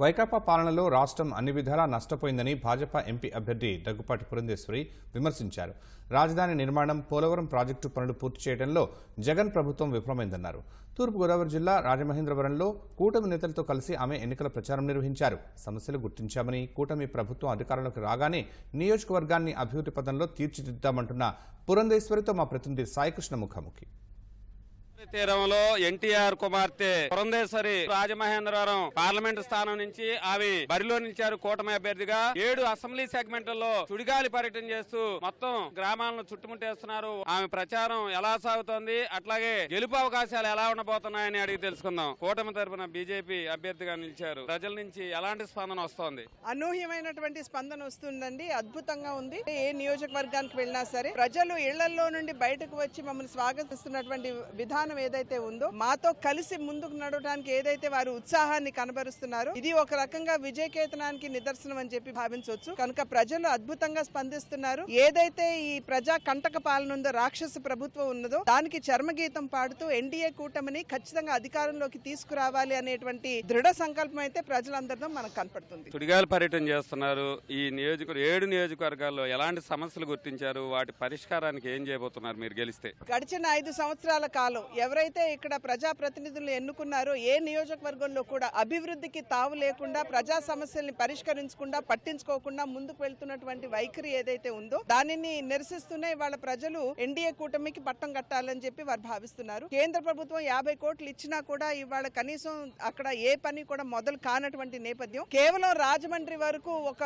వైకాపా పాలనలో రాష్ట్రం అన్ని విధాలా నష్టపోయిందని భాజపా ఎంపీ అభ్యర్థి దగ్గుపాటి పురంధేశ్వరి విమర్శించారు. రాజధాని నిర్మాణం పోలవరం ప్రాజెక్టు పనులు పూర్తి చేయడంలో జగన్ ప్రభుత్వం విఫలమైందన్నారు. తూర్పుగోదావరి జిల్లా రాజమహేంద్రవరంలో కూటమి నేతలతో కలిసి ఆమె ఎన్నికల ప్రచారం నిర్వహించారు. సమస్యలు గుర్తించామని కూటమి ప్రభుత్వం అధికారంలోకి రాగానే నియోజకవర్గాన్ని అభివృద్ధి పథంలో తీర్చిదిద్దామంటున్న పురంధేశ్వరితో మా ప్రతినిధి సాయికృష్ణ ముఖాముఖి. తీరంలో ఎన్టీఆర్ కుమార్తె పురంధేశ్వరి రాజమహేంద్రవరం పార్లమెంట్ స్థానం నుంచి ఆమె బరిలో నిలిచారు కూటమి అభ్యర్థిగా. ఏడు అసెంబ్లీ సెగ్మెంట్లలో చుడిగాలి పర్యటన చేస్తూ మొత్తం గ్రామాలను చుట్టుముట్టేస్తున్నారు. ఆమె ప్రచారం ఎలా సాగుతోంది? అట్లాగే గెలుపు అవకాశాలు ఎలా ఉండబోతున్నాయని అడిగి తెలుసుకుందాం. కూటమి తరపున బీజేపీ అభ్యర్థిగా నిలిచారు. ప్రజల నుంచి ఎలాంటి స్పందన వస్తోంది? అనూహ్యమైనటువంటి స్పందన వస్తుందండి. అద్భుతంగా ఉంది. ఏ నియోజకవర్గానికి వెళ్ళినా సరే ప్రజలు ఇళ్ళలో నుండి బయటకు వచ్చి మమ్మల్ని స్వాగతిస్తున్నటువంటి విధానం ఏదైతే ఉందో మాతో కలిసి ముందుకు నడవడానికి ఏదైతే వారు ఉత్సాహాన్ని కనబరుస్తున్నారో ఇది ఒక రకంగా విజయకేతనానికి నిదర్శనం అని చెప్పి భావించవచ్చు. కనుక ప్రజలు అద్భుతంగా స్పందిస్తున్నారు. ఏదైతే ఈ ప్రజా కంటక పాలన ఉందో రాక్షస ప్రభుత్వం ఉన్నదో దానికి చర్మగీతం పాడుతూ ఎన్డీఏ కూటమిని ఖచ్చితంగా అధికారంలోకి తీసుకురావాలి అనేటువంటి దృఢ సంకల్పం అయితే ప్రజలందరితో మనకు కనపడుతుంది. సుడిగాలి పర్యటన చేస్తున్నారు. ఈ నియోజక ఏడు నియోజకవర్గాల్లో ఎలాంటి సమస్యలు గుర్తించారు? వాటి పరిష్కారానికి ఏం చేయబోతున్నారు మీరు గెలిస్తే? గడిచిన ఐదు సంవత్సరాల కాలం ఎవరైతే ఇక్కడ ప్రజాప్రతినిధులు ఎన్నుకున్నారో ఏ నియోజకవర్గంలో కూడా అభివృద్ధికి తావు లేకుండా ప్రజా సమస్యల్ని పరిష్కరించకుండా పట్టించుకోకుండా ముందుకు వెళ్తున్నటువంటి వైఖరి ఏదైతే ఉందో దానిని నిరసిస్తూనే వాళ్ళ ప్రజలు ఎన్డీఏ కూటమికి పట్టం కట్టాలని చెప్పి వారు భావిస్తున్నారు. కేంద్ర ప్రభుత్వం యాభై కోట్లు ఇచ్చినా కూడా ఇవాళ కనీసం అక్కడ ఏ పని కూడా మొదలు కానటువంటి నేపథ్యం. కేవలం రాజమండ్రి వరకు ఒక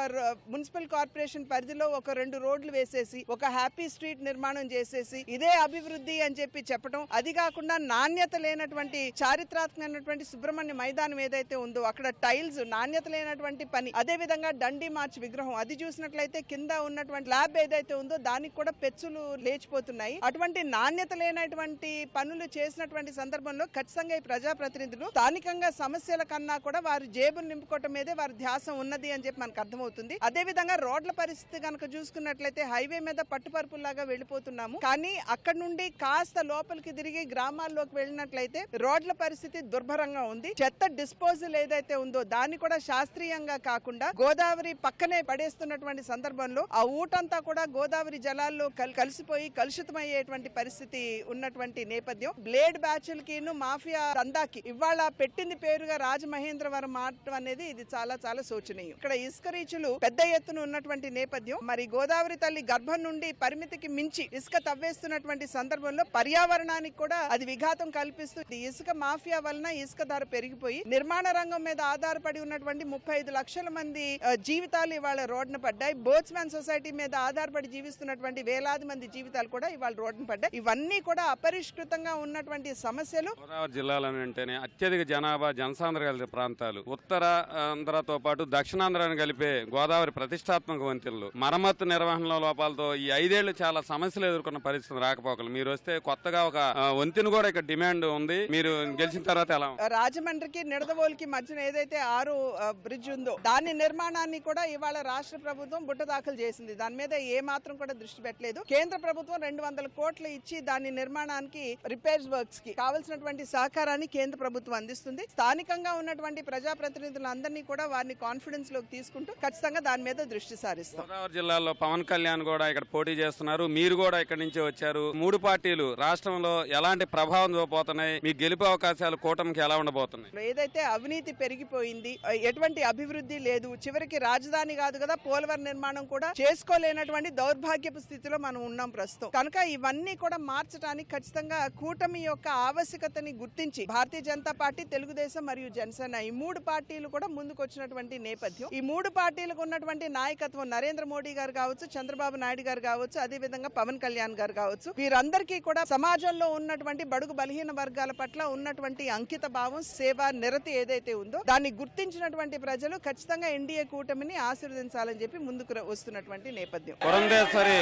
మున్సిపల్ కార్పొరేషన్ పరిధిలో ఒక రెండు రోడ్లు వేసేసి ఒక హ్యాపీ స్ట్రీట్ నిర్మాణం చేసేసి ఇదే అభివృద్ధి అని చెప్పి చెప్పడం అది కాకుండా నాణ్యత లేనటువంటి చారిత్రాత్మకమైనటువంటి సుబ్రహ్మణ్య మైదానం ఏదైతే ఉందో అక్కడ టైల్స్ నాణ్యత లేనటువంటి పని. అదే విధంగా డండి మార్చ్ విగ్రహం. అది చూసినట్లయితే కింద ఉన్నటువంటి ల్యాబ్ ఏదైతే ఉందో దానికి కూడా పెచ్చులు లేచిపోతున్నాయి. అటువంటి నాణ్యత లేనటువంటి పనులు చేసినటువంటి సందర్భంలో ఖచ్చితంగా ఈ ప్రజాప్రతినిధులు స్థానికంగా సమస్యల కన్నా కూడా వారి జేబులు నింపుకోవటం మీదే వారి ధ్యాస ఉన్నది అని చెప్పి మనకు అర్థమవుతుంది. అదే విధంగా రోడ్ల పరిస్థితి కనుక చూసుకున్నట్లయితే హైవే మీద పట్టుపరుపులాగా వెళ్ళిపోతున్నాము. కానీ అక్కడ నుండి కాస్త లోపలికి తిరిగి గ్రామాల్లోకి వెళ్ళినట్లయితే రోడ్ల పరిస్థితి దుర్భరంగా ఉంది. చెత్త డిస్పోజల్ ఏదైతే ఉందో దాన్ని కూడా శాస్త్రీయంగా కాకుండా గోదావరి పక్కనే పడేస్తున్నటువంటి సందర్భంలో ఆ ఊటంతా కూడా గోదావరి జలాల్లో కలిసిపోయి కలుషితమయ్యేటువంటి పరిస్థితి ఉన్నటువంటి నేపథ్యం. బ్లేడ్ బ్యాచ్లకిను మాఫియా దందాకి ఇవాళ పెట్టింది పేరుగా రాజమహేంద్రవరం మాట అనేది ఇది చాలా చాలా శోచనీయం. ఇక్కడ ఇసుక రీచులు పెద్ద ఎత్తున ఉన్నటువంటి నేపథ్యం. మరి గోదావరి తల్లి గర్భం నుండి పరిమితికి మించి ఇసుక తవ్వేస్తున్నటువంటి సందర్భంలో పర్యావరణానికి కూడా అది విఘాతం కల్పిస్తూ ఇసుక మాఫియా వలన ఇసుక ధర పెరిగిపోయి నిర్మాణ రంగం మీద ఆధారపడి ఉన్నటువంటి ముప్పై ఐదు లక్షల మంది జీవితాలు ఇవాళ రోడ్డున పడ్డాయి. బోట్స్మెన్ సొసైటీ మీద ఆధారపడి జీవిస్తున్నటువంటి వేలాది మంది జీవితాలు కూడా ఇవాళ రోడ్డున పడ్డాయి. ఇవన్నీ కూడా అపరిష్కృతంగా ఉన్నటువంటి సమస్యలు. గోదావరి జిల్లాలను అంటేనే అత్యధిక జనాభా జనసాంద్ర కలిగిన ప్రాంతాలు. ఉత్తర ఆంధ్రతో పాటు దక్షిణాంధ్రాన్ని కలిపే గోదావరి ప్రతిష్టాత్మక వంతెనలు. మరమ్మత్తు నిర్వహణ లోపాలతో ఈ ఐదేళ్ళు చాలా సమస్యలు ఎదుర్కొన్న పరిస్థితులు రాకపోకలు. మీరు వస్తే కొత్తగా ఒక వంతెన వంతెన కూడా ఇక్కడ డిమాండ్ ఉంది. మీరు గెలిచిన తర్వాత ఎలా? రాజమండ్రికి నిడదవోలుకి మధ్యన ఏదైతే ఆరు బ్రిడ్జ్ ఉందో దాని నిర్మాణాన్ని కూడా ఇవాళ రాష్ట్ర ప్రభుత్వం బుట్ట దాఖలు చేసింది. దాని మీద ఏ మాత్రం కూడా దృష్టి పెట్టలేదు. కేంద్ర ప్రభుత్వం రెండు వందల కోట్లు ఇచ్చి దాని నిర్మాణానికి రిపేర్స్ వర్క్స్కి కావాల్సినటువంటి సహకారాన్ని కేంద్ర ప్రభుత్వం అందిస్తుంది. స్థానికంగా ఉన్నటువంటి ప్రజాప్రతినిధులందరినీ కూడా వారిని కాన్ఫిడెన్స్లోకి తీసుకుంటూ ఖచ్చితంగా దాని మీద దృష్టి సారిస్తాం. గోదావరి జిల్లాలో పవన్ కళ్యాణ్ కూడా ఇక్కడ పోటీ చేస్తున్నారు. మీరు కూడా ఇక్కడ నుంచి వచ్చారు. మూడు పార్టీలు రాష్ట్రంలో ఎలాంటి ప్రభావం చూపోతున్నాయి మీ గెలుపు అవకాశాలు కూటమికి ఎలా ఉండబోతున్నాయి? ఏదైతే అవినీతి పెరిగిపోయింది ఎటువంటి అభివృద్ధి లేదు. చివరికి రాజధాని కాదు కదా పోలవరం నిర్మాణం కూడా చేసుకోలేనటువంటి దౌర్భాగ్యపు స్థితిలో మనం ఉన్నాం ప్రస్తుతం. కనుక ఇవన్నీ కూడా మార్చడానికి ఖచ్చితంగా కూటమి యొక్క ఆవశ్యకతని గుర్తించి భారతీయ జనతా పార్టీ తెలుగుదేశం మరియు జనసేన ఈ మూడు పార్టీలు కూడా ముందుకు వచ్చినటువంటి నేపథ్యం. ఈ మూడు పార్టీలకు ఉన్నటువంటి నాయకత్వం నరేంద్ర మోడీ గారు కావచ్చు చంద్రబాబు నాయుడు గారు కావచ్చు అదే విధంగా పవన్ కళ్యాణ్ గారు కావచ్చు. వీరందరికీ కూడా సమాజంలో ఉన్నటువంటి బడుగు బలహీన వర్గాల పట్ల ఉన్నటువంటి అంకిత భావం సేవ నిరతి ఏదైతే ఉందో దాన్ని గుర్తించినటువంటి ప్రజలు ఖచ్చితంగా ఎన్డీఏ కూటమిని ఆశీర్వదించాలని చెప్పి ముందుకు వస్తున్నటువంటి నేపథ్యం. పురంధేశ్వరి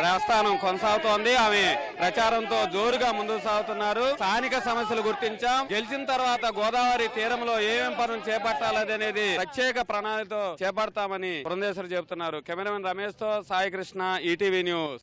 ప్రస్థానం కొనసాగుతోంది. ఆమె ప్రచారంతో జోరుగా ముందుకు సాగుతున్నారు. స్థానిక సమస్యలు గుర్తించాం. గెలిచిన తర్వాత గోదావరి తీరంలో ఏమేం పనులు చేపట్టాలనేది ప్రత్యేక ప్రణాళికతో చేపడతామని పురంధేశ్వరి చెబుతున్నారు. కెమెరామెన్ రమేష్తో సాయి కృష్ణ ఈటీవీ న్యూస్.